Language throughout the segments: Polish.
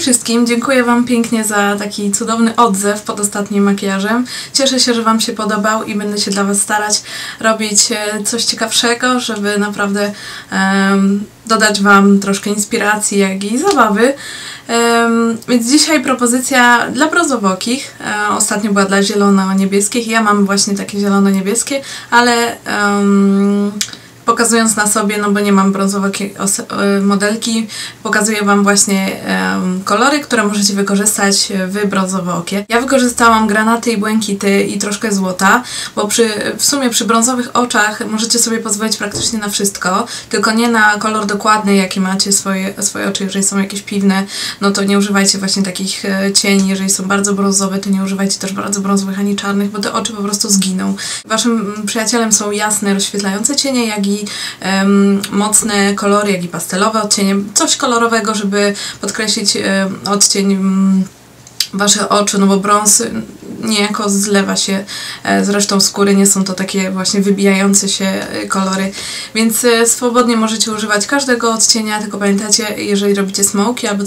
Wszystkim, dziękuję Wam pięknie za taki cudowny odzew pod ostatnim makijażem. Cieszę się, że Wam się podobał i będę się dla Was starać robić e, coś ciekawszego, żeby naprawdę em, dodać Wam troszkę inspiracji, jak i zabawy. Em, więc dzisiaj propozycja dla brązowokich. E, ostatnio była dla zielono-niebieskich. Ja mam właśnie takie zielono-niebieskie, ale em, pokazując na sobie, no bo nie mam brązowej y, modelki, pokazuję Wam właśnie em, kolory, które możecie wykorzystać w brązowe okie. Ja wykorzystałam granaty i błękity i troszkę złota, bo przy, w sumie przy brązowych oczach możecie sobie pozwolić praktycznie na wszystko, tylko nie na kolor dokładny, jaki macie swoje, swoje oczy, jeżeli są jakieś piwne, no to nie używajcie właśnie takich e, cieni, jeżeli są bardzo brązowe, to nie używajcie też bardzo brązowych ani czarnych, bo te oczy po prostu zginą. Waszym przyjacielem są jasne, rozświetlające cienie, jak i mocne kolory, jak i pastelowe odcienie. Coś kolorowego, żeby podkreślić em, odcień mm, Wasze oczy, no bo brąz niejako zlewa się e, z resztą skóry, nie są to takie właśnie wybijające się e, kolory, więc e, swobodnie możecie używać każdego odcienia, tylko pamiętajcie, jeżeli robicie smoki albo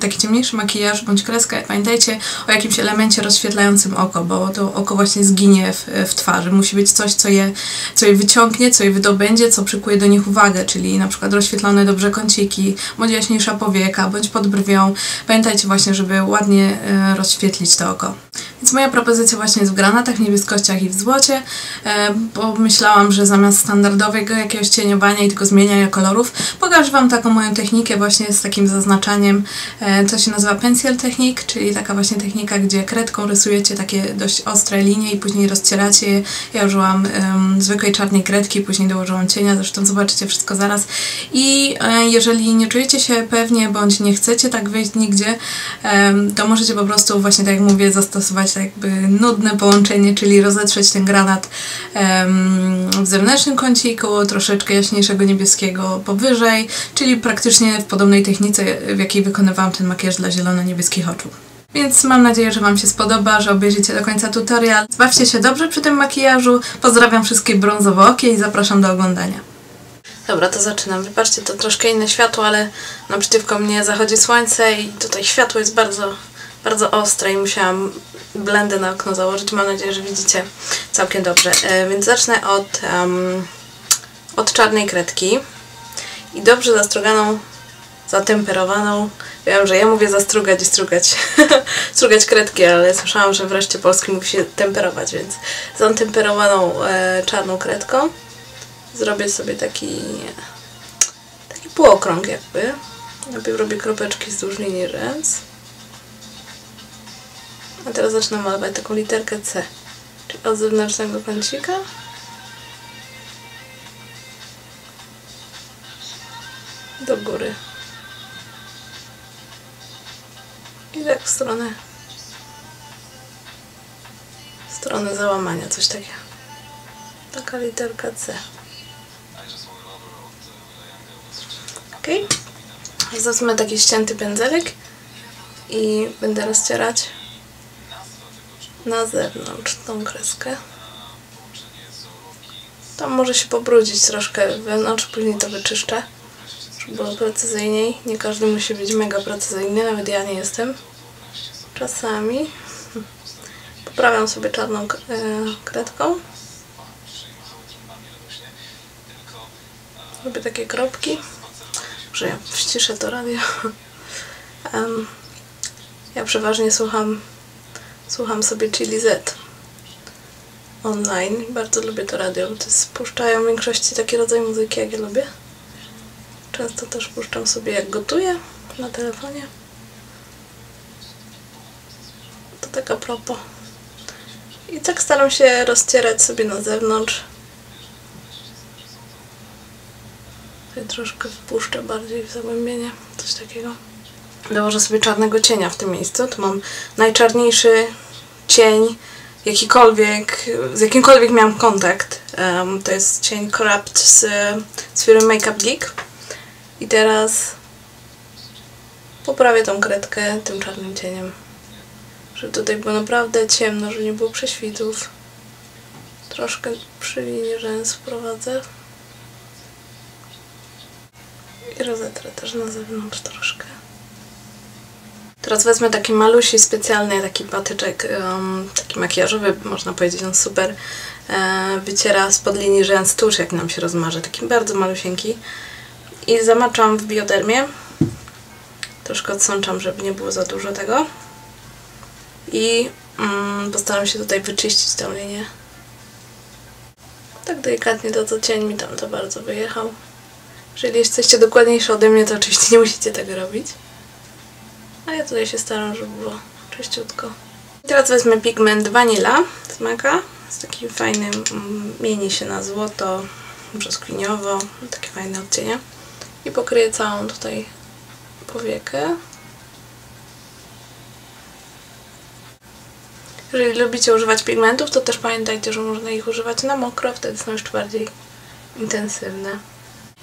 taki ciemniejszy makijaż bądź kreskę, pamiętajcie o jakimś elemencie rozświetlającym oko, bo to oko właśnie zginie w, w twarzy. Musi być coś, co je, co je wyciągnie, co je wydobędzie, co przykuje do nich uwagę, czyli na przykład rozświetlone dobrze kąciki, bądź jaśniejsza powieka, bądź pod brwią. Pamiętajcie właśnie, żeby ładnie rozświetlić to oko. Więc moja propozycja właśnie jest w granatach, niebieskościach i w złocie, e, bo myślałam, że zamiast standardowego jakiegoś cieniowania i tylko zmieniania kolorów, pokażę Wam taką moją technikę właśnie z takim zaznaczaniem, e, co się nazywa pencil technique, czyli taka właśnie technika, gdzie kredką rysujecie takie dość ostre linie i później rozcieracie je. Ja użyłam em, zwykłej czarnej kredki, później dołożyłam cienia, zresztą zobaczycie wszystko zaraz. I e, jeżeli nie czujecie się pewnie, bądź nie chcecie tak wyjść nigdzie, to możecie po prostu właśnie tak jak mówię, zastosować tak jakby nudne połączenie, czyli rozetrzeć ten granat w zewnętrznym kąciku, troszeczkę jaśniejszego niebieskiego powyżej, czyli praktycznie w podobnej technice, w jakiej wykonywałam ten makijaż dla zielono-niebieskich oczu. Więc mam nadzieję, że Wam się spodoba, że obejrzycie do końca tutorial. Zbawcie się dobrze przy tym makijażu. Pozdrawiam wszystkie brązowookie i zapraszam do oglądania. Dobra, to zaczynam. Wybaczcie, to troszkę inne światło, ale naprzeciwko mnie zachodzi słońce i tutaj światło jest bardzo, bardzo ostre i musiałam blendy na okno założyć. Mam nadzieję, że widzicie całkiem dobrze. E, więc zacznę od, em, od czarnej kredki i dobrze zastroganą, zatemperowaną. Wiem, że ja mówię zastrugać i strugać, strugać kredki, ale słyszałam, że wreszcie polski mówi się temperować, więc zatemperowaną e, czarną kredką zrobię sobie taki taki półokrąg jakby. Najpierw robię kropeczki wzdłuż linii rzęs. A teraz zaczynam malować taką literkę C. Czyli od zewnętrznego kącika do góry. I tak w stronę w stronę załamania, coś takiego. Taka literka C. Ok. Zazwyczaj taki ścięty pędzelek i będę rozcierać na zewnątrz tą kreskę. Tam może się pobrudzić troszkę wewnątrz, później to wyczyszczę, żeby było precyzyjniej. Nie każdy musi być mega precyzyjny, nawet ja nie jestem. Czasami poprawiam sobie czarną e, kredką. Robię takie kropki. Może ja ściszę to radio. Ja przeważnie słucham słucham sobie Chili Z online. Bardzo lubię to radio, puszczają w większości taki rodzaj muzyki, jak ja lubię. Często też puszczam sobie jak gotuję na telefonie. To tak a propos. I tak staram się rozcierać sobie na zewnątrz. Tutaj troszkę wpuszczę bardziej w zagłębienie, coś takiego. Dołożę sobie czarnego cienia w tym miejscu. Tu mam najczarniejszy cień, jakikolwiek, z jakimkolwiek miałam kontakt. Em, to jest cień Corrupt z, z firmy Makeup Geek. I teraz poprawię tą kredkę tym czarnym cieniem. Żeby tutaj było naprawdę ciemno, żeby nie było prześwitów. Troszkę przy linii rzęs wprowadzę. I rozetrę też na zewnątrz troszkę. Teraz wezmę taki malusi specjalny, taki patyczek, taki makijażowy, można powiedzieć, on super e, wyciera spod linii rzęs tuż, jak nam się rozmarzy, taki bardzo malusieńki. I zamaczam w biodermie. Troszkę odsączam, żeby nie było za dużo tego. I mm, postaram się tutaj wyczyścić tą linię. Tak delikatnie to, co cień mi tam to bardzo wyjechał. Jeżeli jesteście dokładniejsze ode mnie, to oczywiście nie musicie tego robić. A ja tutaj się staram, żeby było czyściutko. Teraz wezmę pigment Vanilla z Maka. Jest taki fajny, mm, mieni się na złoto, brzoskwiniowo, takie fajne odcienie. I pokryję całą tutaj powiekę. Jeżeli lubicie używać pigmentów, to też pamiętajcie, że można ich używać na mokro, wtedy są jeszcze bardziej intensywne.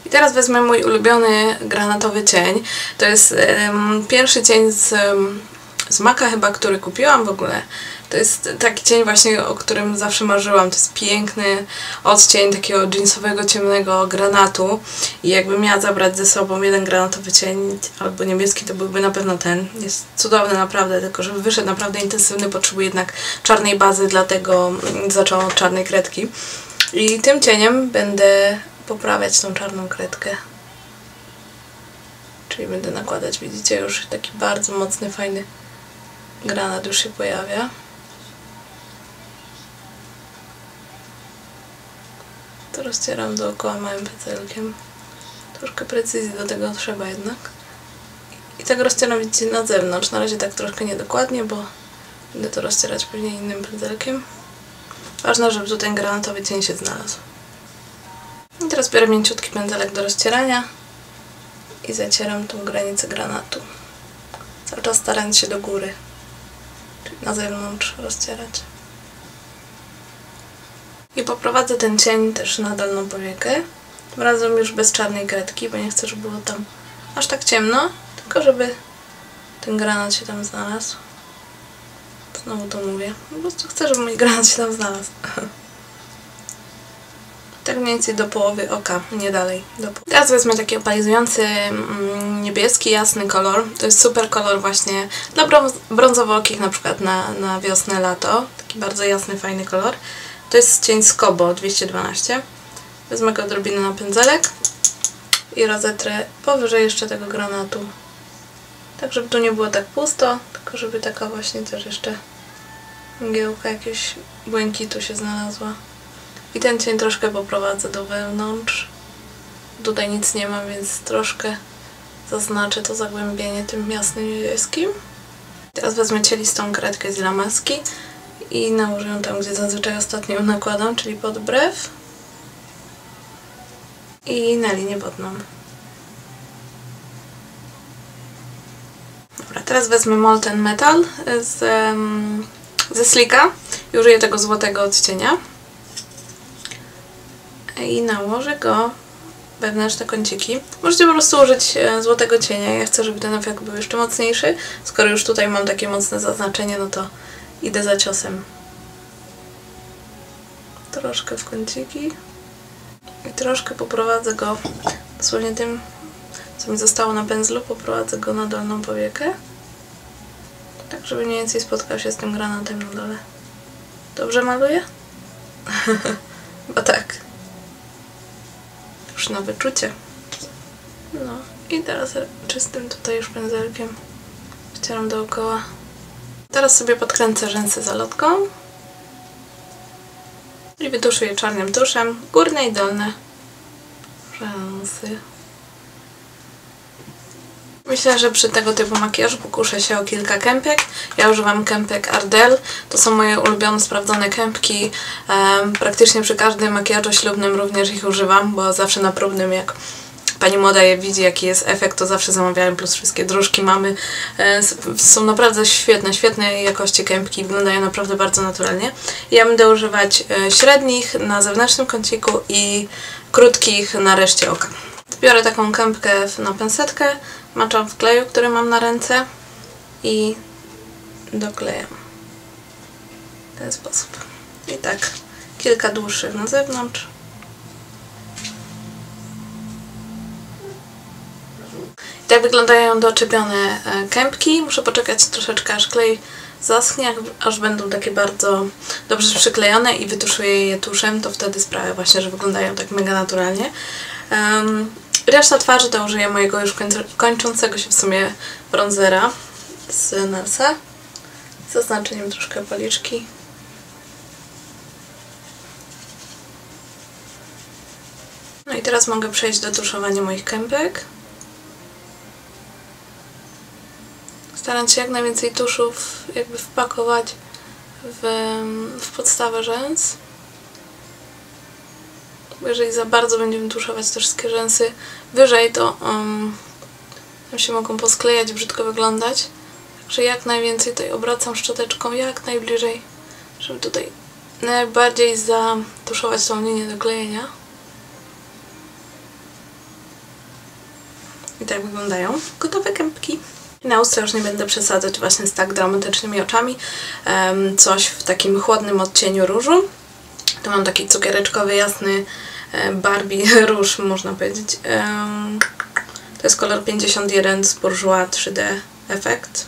I teraz wezmę mój ulubiony granatowy cień. To jest um, pierwszy cień z, um, z Maka chyba, który kupiłam w ogóle. To jest taki cień właśnie, o którym zawsze marzyłam. To jest piękny odcień takiego jeansowego, ciemnego granatu. I jakbym miała zabrać ze sobą jeden granatowy cień albo niebieski, to byłby na pewno ten. Jest cudowny naprawdę, tylko żeby wyszedł naprawdę intensywny, potrzebuje jednak czarnej bazy, dlatego zaczęłam od czarnej kredki. I tym cieniem będę poprawiać tą czarną kredkę. Czyli będę nakładać, widzicie, już taki bardzo mocny, fajny granat już się pojawia. To rozcieram dookoła małym pędzelkiem. Troszkę precyzji do tego trzeba jednak. I tak rozcieram, widzicie, na zewnątrz. Na razie tak troszkę niedokładnie, bo będę to rozcierać pewnie innym pędzelkiem. Ważne, żeby tu ten granatowy cień się znalazł. I teraz biorę mięciutki pędzelek do rozcierania i zacieram tą granicę granatu. Cały czas starając się do góry, czyli na zewnątrz rozcierać. I poprowadzę ten cień też na dolną powiekę. Tym razem już bez czarnej kredki, bo nie chcę, żeby było tam aż tak ciemno, tylko żeby ten granat się tam znalazł. Znowu to mówię. Po prostu chcę, żeby mój granat się tam znalazł. tak mniej więcej do połowy oka, nie dalej. Teraz wezmę taki opalizujący mm, niebieski, jasny kolor. To jest super kolor właśnie dla brąz brązowo-okich, na przykład na, na wiosnę, lato. Taki bardzo jasny, fajny kolor. To jest cień Skobo 212. Wezmę go odrobinę na pędzelek i rozetrę powyżej jeszcze tego granatu. Tak, żeby tu nie było tak pusto, tylko żeby taka właśnie też jeszcze mgiełka jakiegoś błękitu się znalazła. I ten cień troszkę poprowadzę do wewnątrz. Tutaj nic nie ma, więc troszkę zaznaczę to zagłębienie tym jasnym niebieskim. Teraz wezmę cielistą kredkę z lamaski i nałożę ją tam, gdzie zazwyczaj ostatnio nakładam, czyli pod brew i na linię wodną. Dobra, teraz wezmę Molten Metal z, ze Slika i użyję tego złotego odcienia i nałożę go wewnętrzne kąciki. Możecie po prostu użyć e, złotego cienia. Ja chcę, żeby ten efekt był jeszcze mocniejszy. Skoro już tutaj mam takie mocne zaznaczenie, no to idę za ciosem. Troszkę w kąciki. I troszkę poprowadzę go dosłownie tym, co mi zostało na pędzlu, poprowadzę go na dolną powiekę. Tak, żeby mniej więcej spotkał się z tym granatem na dole. Dobrze maluję? Bo tak już na wyczucie. No i teraz czystym tutaj już pędzelkiem wcieram dookoła. Teraz sobie podkręcę rzęsy zalotką i wytuszuję czarnym tuszem górne i dolne rzęsy. Myślę, że przy tego typu makijażu pokuszę się o kilka kępek. Ja używam kępek Ardell. To są moje ulubione, sprawdzone kępki. Praktycznie przy każdym makijażu ślubnym również ich używam, bo zawsze na próbnym jak pani młoda je widzi, jaki jest efekt, to zawsze zamawiałem, plus wszystkie dróżki mamy. Są naprawdę świetne, świetnej jakości kępki, wyglądają naprawdę bardzo naturalnie. Ja będę używać e, średnich na zewnętrznym kąciku i krótkich na reszcie oka. Biorę taką kępkę na pensetkę, maczam w kleju, który mam na ręce i doklejam w ten sposób. I tak kilka dłuższych na zewnątrz. Tak wyglądają doczepione e, kępki. Muszę poczekać troszeczkę aż klej zaschnie, aż będą takie bardzo dobrze przyklejone i wytuszuję je tuszem, to wtedy sprawia właśnie, że wyglądają tak mega naturalnie. Reszta twarzy to użyję mojego już kończącego się w sumie bronzera z Nelsa z zaznaczeniem troszkę policzki. No i teraz mogę przejść do tuszowania moich kępek. Starając się jak najwięcej tuszów jakby wpakować w, w podstawę rzęs. Jeżeli za bardzo będziemy tuszować te wszystkie rzęsy wyżej, to um, się mogą posklejać, brzydko wyglądać. Także jak najwięcej tutaj obracam szczoteczką, jak najbliżej, żeby tutaj najbardziej zatuszować tą linię do klejenia. I tak wyglądają gotowe kępki. Na usta już nie będę przesadzać właśnie z tak dramatycznymi oczami. Um, coś w takim chłodnym odcieniu różu. Mam taki cukiereczkowy, jasny e, Barbie róż, można powiedzieć. To jest kolor 51 z Bourjois 3D Effect.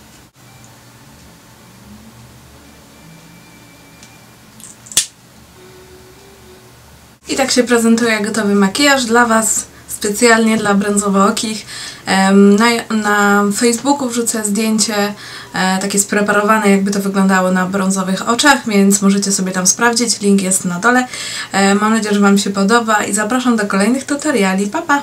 I tak się prezentuje gotowy makijaż dla Was specjalnie dla brązowookich. Na, na Facebooku wrzucę zdjęcie e, takie spreparowane, jakby to wyglądało na brązowych oczach, więc możecie sobie tam sprawdzić. Link jest na dole. E, mam nadzieję, że Wam się podoba i zapraszam do kolejnych tutoriali. Pa, pa!